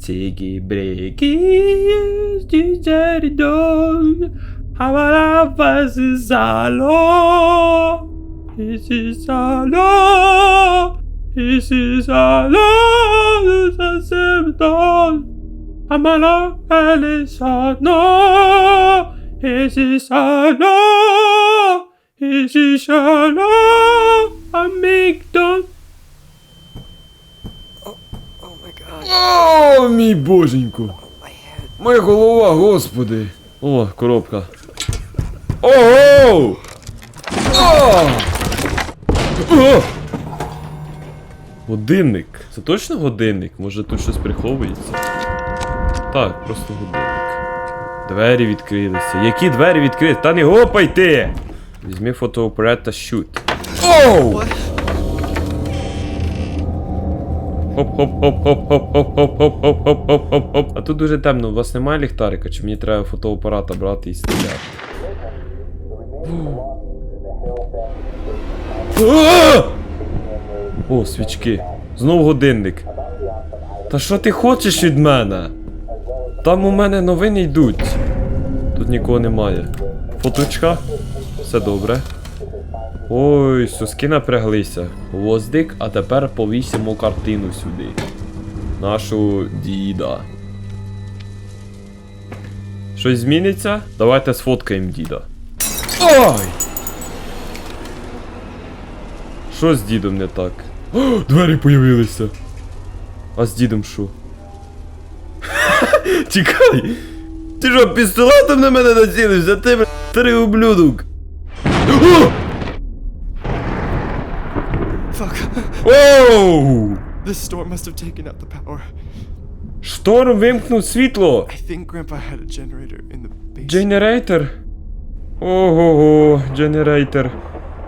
Ziggy Briggy is dieser Dog. Aber was ist hallo? Es ist hallo. Es ist hallo. Es ist hallo. Amala, alles hat no. Es ist hallo. Es ist hallo. Amigdon. О, мій боженьку! Моя голова, господи! О, коробка. Ого! О! О! Годинник. Це точно годинник? Може тут щось приховується? Так, просто годинник. Двері відкрилися. Які двері відкрилися? Та не гопайте! Візьми фотоапарат та щут. Оу! Хоп-хоп-хоп-хоп-хоп-хоп-хоп-хоп-хоп-хоп. А тут дуже темно, у вас немає ліхтарика, чи мені треба фотоапарата брати і стріляти? О, свічки. Знов годинник. Та що ти хочеш від мене? Там у мене новини йдуть. Тут нікого немає. Фоточка? Все добре. Ой, соски напряглися. Воздик, а тепер повісимо картину сюди. Нашу діда. Щось зміниться? Давайте сфоткаємо діда. Ой! Що з дідом не так? О, двері появилися. А з дідом що? Тікай! Ти що, пістолетом на мене націлився? Ти, бля, старий ублюдок! О! Fuck. Оу! This storm must have taken out the power. Шторм вимкнув світло. I think Grandpa had a generator in the basement. Дженерейтор. Ого-го, дженерейтор.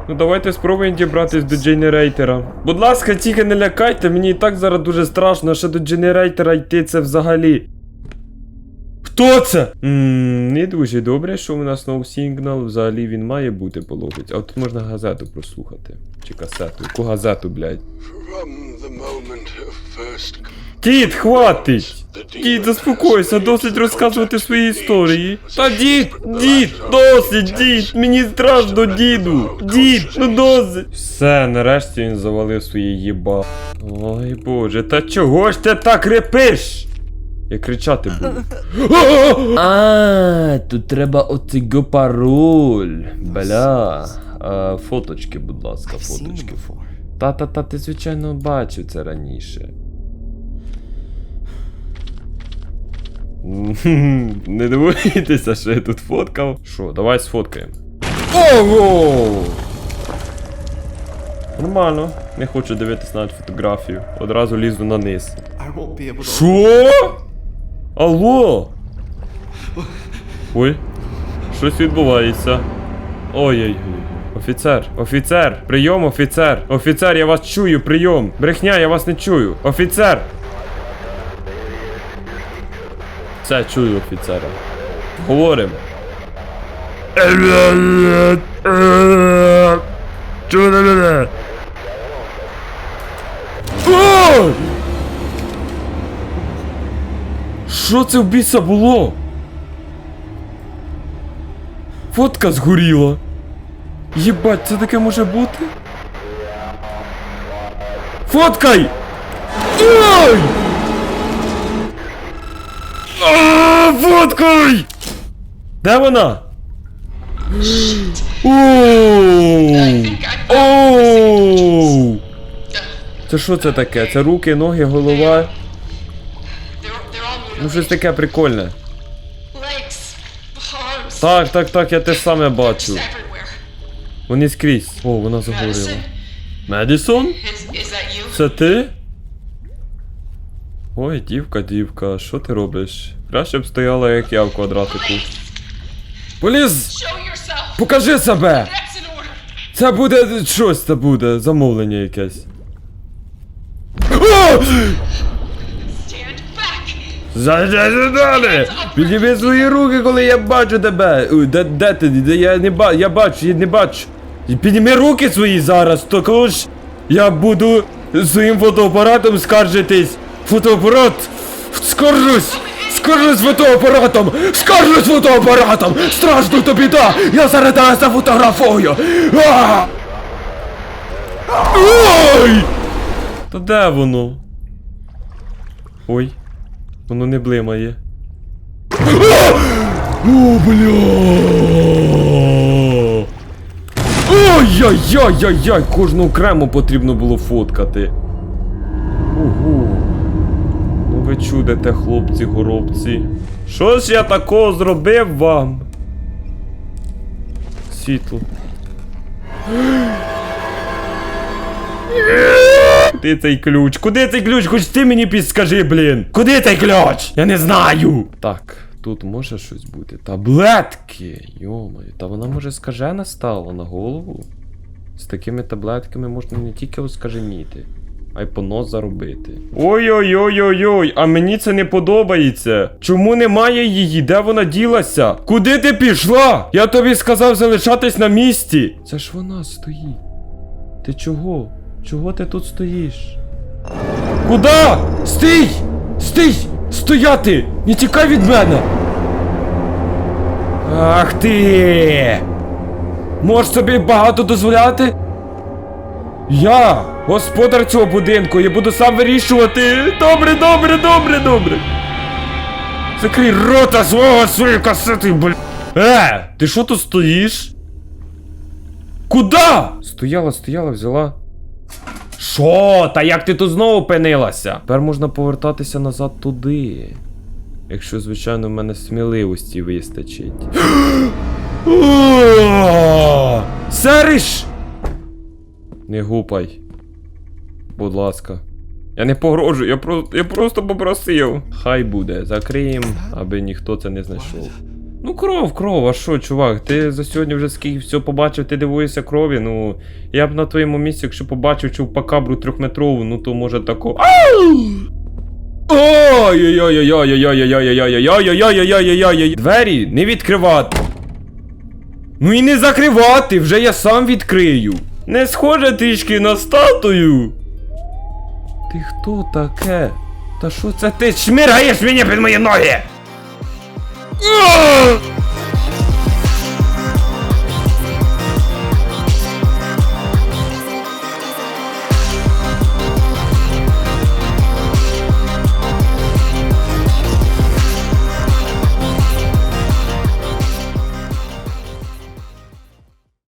Ну давайте спробуємо дібратись до дженерейтора. Будь ласка, тільки не лякайте, мені і так зараз дуже страшно, а ще до дженерейтора йти це взагалі. Хто це? Ммм, не дуже добре, що у нас ноу сигнал, взагалі він має бути по логіці. А от тут можна газету прослухати. Чи касету. Яку газету, блядь. Дід, хватить! Дід, заспокойся, досить розказувати свої історії. Та дід, дід, досить, дід, мені страшно, діду. Дід, ну досить. Все, нарешті він завалив свої їба. Ой боже, та чого ж ти так репиш? Я кричати буду. А, тут треба оцього пароль. Бля. А, фоточки, будь ласка, фоточки. Та-та-та, ти звичайно бачив це раніше. Не дивуйтеся, що я тут фоткав. Що, давай сфоткаємо. Ого! Нормально, не хочу дивитись навіть фотографію. Одразу лізу на низ. Що? Алло? Ой, щось відбувається. Ой-ой-ой. Офіцер, офіцер, прийом, офіцер. Офіцер, я вас чую, прийом. Брехня, я вас не чую. Офіцер. Все, чую офіцера. Говоримо. Чую мене. Що це в біса було? Фотка згоріла. Єбать, це таке може бути? Фоткай! Ой! Фоткай! Де вона? Оу! Оу! Це що це таке? Це руки, ноги, голова? Ну щось таке прикольне. Так, так, так, я те саме бачу. Вони скрізь. О, вона. Madison, Медісон? Це ти? Ой, дівка, дівка, що ти робиш? Краще б стояла, як я в квадратику. Поліз! Покажи себе! Це буде щось це буде, замовлення якесь. О! Зайди далі! Підійми свої руки, коли я бачу тебе! Ой, де, де ти? Де, я не бачу, я бачу, я не бачу. Підніми руки свої зараз, також я буду своїм фотоапаратом скаржитись. Фотоапарат! Скаржусь! Скажи фотоапаратом! Скажи фотоапаратом! Страшно то біда! Я зараз тебе зафотографую! Ой! Та де воно? Ой. Воно не блимає. О, бля! Ой-яй-яй-яй-яй! Кожну окремо потрібно було фоткати. Ого. Ну ви чудите, хлопці, горобці. Щось я такого зробив вам. Світло. Куди цей ключ? Куди цей ключ? Хоч ти мені підскажи, блін. Куди цей ключ? Я не знаю. Так. Тут може щось бути. Таблетки! Йомаю, та вона може скажена стала на голову. З такими таблетками можна не тільки оскаженіти, а й понос заробити. Ой-ой-ой-ой-ой, а мені це не подобається. Чому немає її? Де вона ділася? Куди ти пішла? Я тобі сказав залишатись на місці. Це ж вона стоїть. Ти чого? Чого ти тут стоїш? Куда? Стій! Стій! Стояти! Не тікай від мене! Ах ти! Можеш собі багато дозволяти? Я, господар цього будинку, я буду сам вирішувати. Добре, добре, добре, добре. Закрий рота свого своєї касети, бля. Е, ти що тут стоїш? Куда? Стояла, стояла, взяла. Що? Та як ти тут знову опинилася? Тепер можна повертатися назад туди. Якщо, звичайно, в мене сміливості вистачить. Сериш! Не гупай. Будь ласка. Я не погрожу, я просто я просто попросив. Хай буде, закриємо, аби ніхто це не знайшов. Ну, кров, кров, а що, чувак? Ти за сьогодні вже скільки всього побачив, ти дивуєшся крові. Ну, я б на твоєму місці, якщо побачив чувпакабру трьохметрову, ну то може тако. Двері не відкривати. Ну і не закривати, вже я сам відкрию. Не схоже трішки на статую. Ти хто таке? Та що це ти? Шмиргаєш мені під моє ногі? 啊